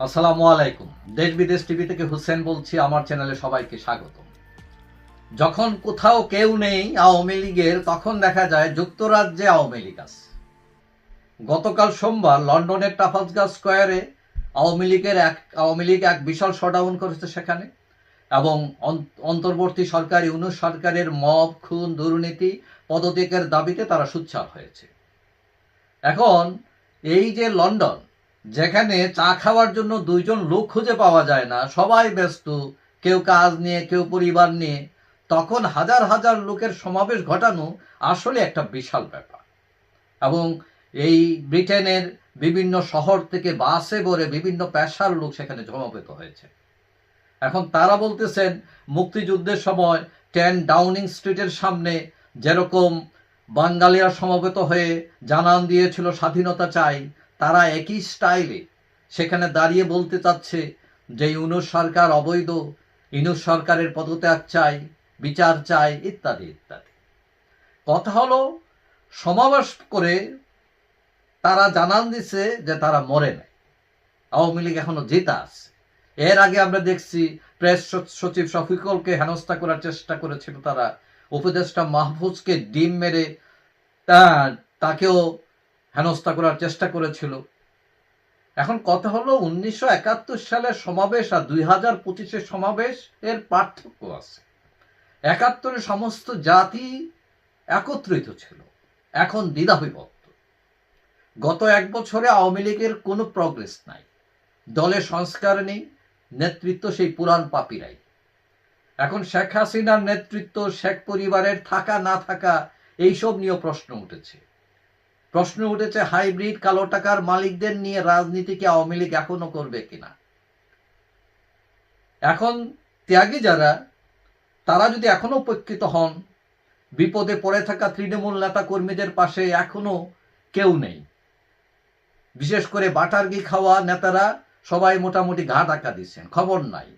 আসসালামু আলাইকুম। দেশ বিদেশ টিভি থেকে হুসেন বলছি, আমার চ্যানেলে সবাইকে স্বাগত। যখন কোথাও কেউ নেই আওয়ামী লীগের, তখন দেখা যায় যুক্তরাজ্যে আওয়ামী লীগ আছে। গতকাল সোমবার লন্ডনের টাফাজগা স্কোয়ারে আওয়ামী লীগের এক, আওয়ামী লীগ এক বিশাল শটাউন করেছে সেখানে, এবং অন- অন্তর্বর্তী সরকার, ইউনুস সরকারের মব, খুন, দুর্নীতি পদত্যাগের দাবিতে তারা সুচ্চার হয়েছে। এখন এই যে লন্ডন যেখানে চা খাওয়ার জন্য দুইজন লোক খুঁজে পাওয়া যায় না, সবাই ব্যস্ত, কেউ কাজ নিয়ে, কেউ পরিবার নিয়ে। তখন হাজার হাজার লোকের সমাবেশ ঘটানো আসলে একটা বিশাল ব্যাপার। এবং এই ব্রিটেনের বিভিন্ন শহর থেকে বাসে করে বিভিন্ন পেশার লোক সেখানে জমাবেত হয়েছে। এখন তারা বলতেছেন, মুক্তিযুদ্ধের সময় টেন ডাউনিং স্ট্রিটের সামনে যেরকম বাঙালিরা সমবেত হয়ে জানান দিয়েছিল স্বাধীনতা চাই তারা একই স্টাইলে সেখানে দাঁড়িয়ে বলতে চাচ্ছে যে ইউনুস সরকার অবৈধ, ইউনুস সরকারের পদত্যাগ চাই, বিচার চাই, ইত্যাদি ইত্যাদি। কথা হলো, সমাবেশ করে তারা জানান দিছে যে তারা মরে নাই। আওয়ামী লীগ এখনও জেতা আছে। এর আগে আমরা দেখছি প্রেস সচিব শফিকুলকে হেনস্থা করার চেষ্টা করেছিল তারা। উপদেষ্টা মাহফুজকে ডিম মেরে তাকেও হেনস্থা করার চেষ্টা করেছিল। এখন কথা হলো উনিশশো একাত্তর সালের সমাবেশ আর দুই হাজার পঁচিশের সমাবেশ এর পার্থক্য আছে। একাত্তরে সমস্ত জাতি একত্রিত ছিল। এখন দ্বিধাবিভক্ত। গত এক বছরে আওয়ামী লীগের কোনো প্রগ্রেস নাই। দলের সংস্কার নেই, নেতৃত্ব সেই পুরান পাপিরাই। এখন শেখ হাসিনার নেতৃত্ব শেখ পরিবারের থাকা না থাকা, এইসব নিয়েও প্রশ্ন উঠেছে। প্রশ্ন উঠেছে, হাইব্রিড কালো টাকার মালিকদের নিয়ে রাজনীতি কি আওয়ামী লীগ এখনও করবে কিনা? এখন ত্যাগী যারা, তারা যদি এখনও উপেক্ষিত হন, বিপদে পড়ে থাকা তৃণমূল নেতা কর্মীদের পাশে এখনও কেউ নেই। বিশেষ করে বাটার বাটারগি খাওয়া নেতারা সবাই মোটামুটি ঘা টাকা দিচ্ছেন, খবর নাই।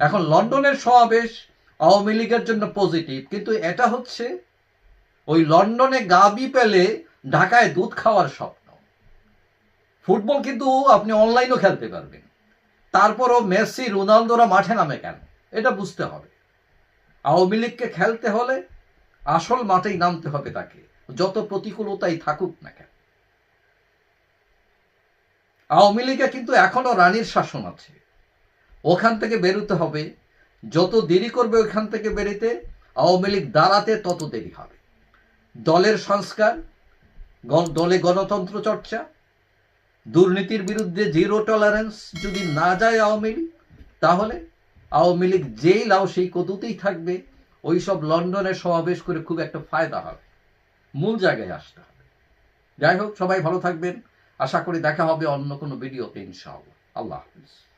এখন লন্ডনের সমাবেশ আওয়ামী লীগের জন্য পজিটিভ, কিন্তু এটা হচ্ছে ওই লন্ডনে গাবি পেলে ঢাকায় দুধ খাওয়ার স্বপ্ন। ফুটবল কিন্তু আপনি অনলাইনও খেলতে পারবেন। তারপরও মেসি, রোনালদোরা মাঠে নামে কেন? এটা বুঝতে হবে। আওয়ামী লীগকে খেলতে হলে আসল মাঠেই নামতে হবে তাকে, যত প্রতিকূলতাই থাকুক না কেন। আওয়ামী লীগে কিন্তু এখনও রানীর শাসন আছে। ওখান থেকে বেরোতে হবে। যত দেরি করবে ওখান থেকে বেরোতে আওয়ামী লীগ দাঁড়াতে তত দেরি হবে। দলের সংস্কার দলে গণতন্ত্র চর্চা, দুর্নীতির বিরুদ্ধে জিরো টলারেন্স যদি না যায় আওয়ামী লীগ, তাহলে আওয়ামী লীগ যেই লাও সেই কদুতেই থাকবে। ওই সব লন্ডনে সমাবেশ করে খুব একটা ফায়দা হবে। মূল জায়গায় আসতে হবে। যাই হোক, সবাই ভালো থাকবেন। আশা করি দেখা হবে অন্য কোনো ভিডিওতে ইনশাআল্লাহ। আল্লাহ হাফিজ।